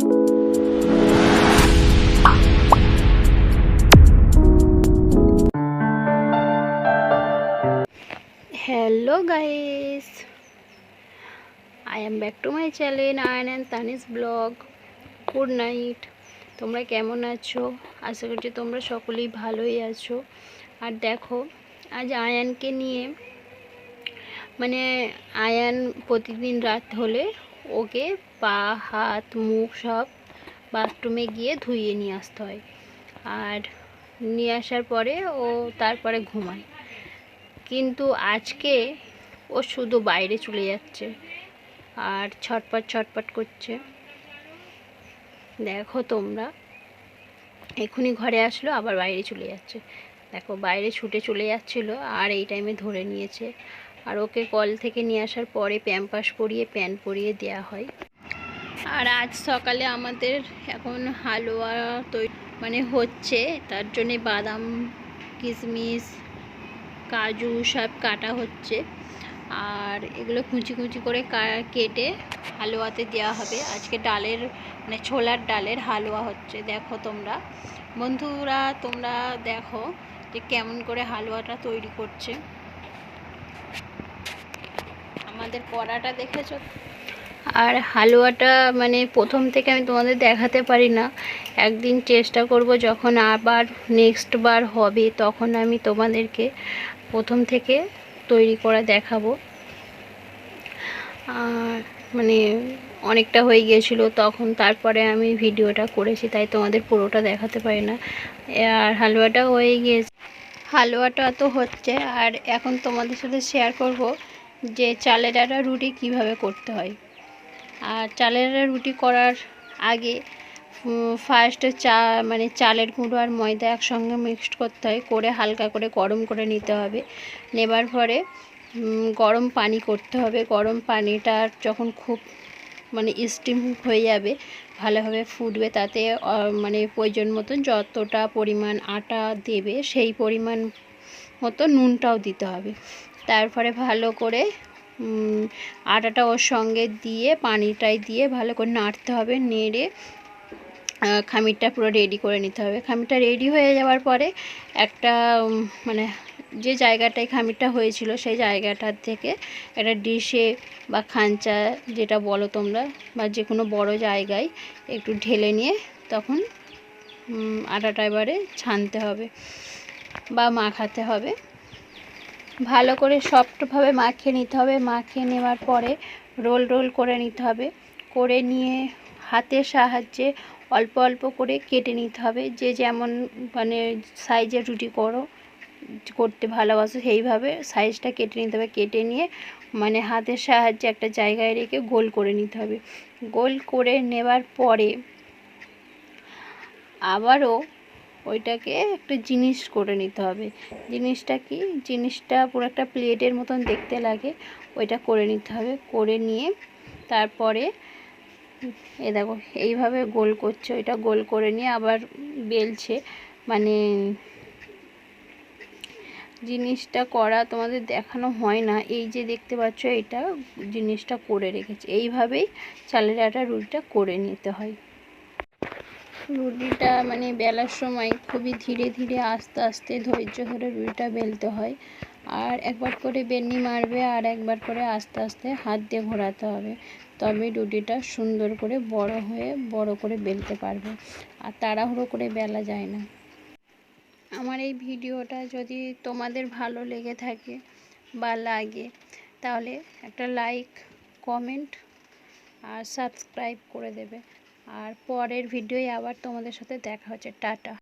Hello guys I am back to my channel Ayon and Tanis vlog good night তোমরা কেমন আছো? আশা করছি তোমরা সকলেই ভালোই আছো। আর দেখো, আজ আয়ানকে নিয়ে মানে আয়ান প্রতিদিন রাত হলে ওকে পা, হাত, মুখ সব বাথরুমে গিয়ে ধুইয়ে নিয়ে আসতে হয়। আর নিয়ে আসার পরে ও তারপরে ঘুমায়। কিন্তু আজকে ও শুধু বাইরে চলে যাচ্ছে আর ছটপট ছটপট করছে। দেখো তোমরা, এখনই ঘরে আসলো, আবার বাইরে চলে যাচ্ছে। দেখো বাইরে ছুটে চলে যাচ্ছিল আর এই টাইমে ধরে নিয়েছে। আর ওকে কল থেকে নিয়ে আসার পরে প্যাম্পাস পরিয়ে প্যান্ট পরিয়ে দেওয়া হয়। আর আজ সকালে আমাদের এখন হালুয়া তৈরি মানে হচ্ছে, তার জন্যে বাদাম, কিশমিশ, কাজু সব কাটা হচ্ছে। আর এগুলো কুচি কুচি করে কেটে হালুয়াতে দেওয়া হবে। আজকে ডালের মানে ছোলার ডালের হালুয়া হচ্ছে, দেখো তোমরা। বন্ধুরা, তোমরা দেখো যে কেমন করে হালুয়াটা তৈরি করছে। আমাদের কড়াটা দেখেছ? আর হালুয়াটা মানে প্রথম থেকে আমি তোমাদের দেখাতে পারি না। একদিন চেষ্টা করব যখন আবার নেক্সট বার হবে তখন আমি তোমাদেরকে প্রথম থেকে তৈরি করা দেখাবো। আর মানে অনেকটা হয়ে গিয়েছিল তখন তারপরে আমি ভিডিওটা করেছি তাই তোমাদের পুরোটা দেখাতে পারি না। আর হালুয়াটা হয়ে গিয়েছে হালুয়াটা তো হচ্ছে, আর এখন তোমাদের সাথে শেয়ার করব যে চালের আটা রুটি কীভাবে করতে হয়। আর চালের আটা রুটি করার আগে ফার্স্ট চা মানে চালের গুঁড়ো আর ময়দা একসঙ্গে মিক্সড করতে হয়, করে হালকা করে গরম করে নিতে হবে। নেবার পরে গরম পানি করতে হবে। গরম পানিটা যখন খুব মানে স্টিম হয়ে যাবে, ভালোভাবে ফুটবে তাতে মানে প্রয়োজন মতন যতটা পরিমাণ আটা দেবে সেই পরিমাণ মতো নুনটাও দিতে হবে। তারপরে ভালো করে আটাটা ওর সঙ্গে দিয়ে, পানিটাই দিয়ে ভালো করে নাড়তে হবে, নেড়ে খামিরটা পুরো রেডি করে নিতে হবে। খামিরটা রেডি হয়ে যাওয়ার পরে একটা মানে যে জায়গাটায় খামিরটা হয়েছিল, সেই জায়গাটার থেকে একটা ডিশে বা খাঞ্চা যেটা বলো তোমরা, বা যে কোনো বড় জায়গায় একটু ঢেলে নিয়ে তখন আটাটা এবারে ছানতে হবে বা মাখাতে হবে। ভালো করে সফটভাবে মাখিয়ে নিতে হবে। মাখিয়ে নেওয়ার পরে রোল রোল করে নিতে হবে। করে নিয়ে হাতের সাহায্যে অল্প অল্প করে কেটে নিতে হবে। যে যেমন মানে সাইজের রুটি করো করতে ভালোবাসো সেইভাবে সাইজটা কেটে নিতে হবে। কেটে নিয়ে মানে হাতের সাহায্যে একটা জায়গায় রেখে গোল করে নিতে হবে। গোল করে নেবার পরে আবারও ওইটাকে একটা জিনিস করে নিতে হবে। জিনিসটা কি? জিনিসটা পুরো একটা প্লেটের মতন দেখতে লাগে। ওইটা করে নিতে হবে। করে নিয়ে তারপরে এ দেখো, এইভাবে গোল করছে। ওইটা গোল করে নিয়ে আবার বেলছে। মানে জিনিসটা করা তোমাদের দেখানো হয় না। এই যে দেখতে পাচ্ছ, এটা জিনিসটা করে রেখেছে। এইভাবেই চালের আটা রুটিটা করে নিতে হয়। রুটিটা মানে বেলার সময় খুবই ধীরে ধীরে আস্তে আস্তে ধৈর্য ধরে রুটিটা বেলতে হয়। আর একবার করে বেলনি মারবে আর একবার করে আস্তে আস্তে হাত দিয়ে ঘোরাতে হবে। তবে রুটিটা সুন্দর করে বড় হয়ে বড় করে বেলতে পারবে। আর তাড়াহুড়ো করে বেলা যায় না। আমার এই ভিডিওটা যদি তোমাদের ভালো লেগে থাকে বা লাগে, তাহলে একটা লাইক কমেন্ট আর সাবস্ক্রাইব করে দেবে। আর পরের ভিডিওয় আবার তোমাদের সাথে দেখা হচ্ছে। টাটা।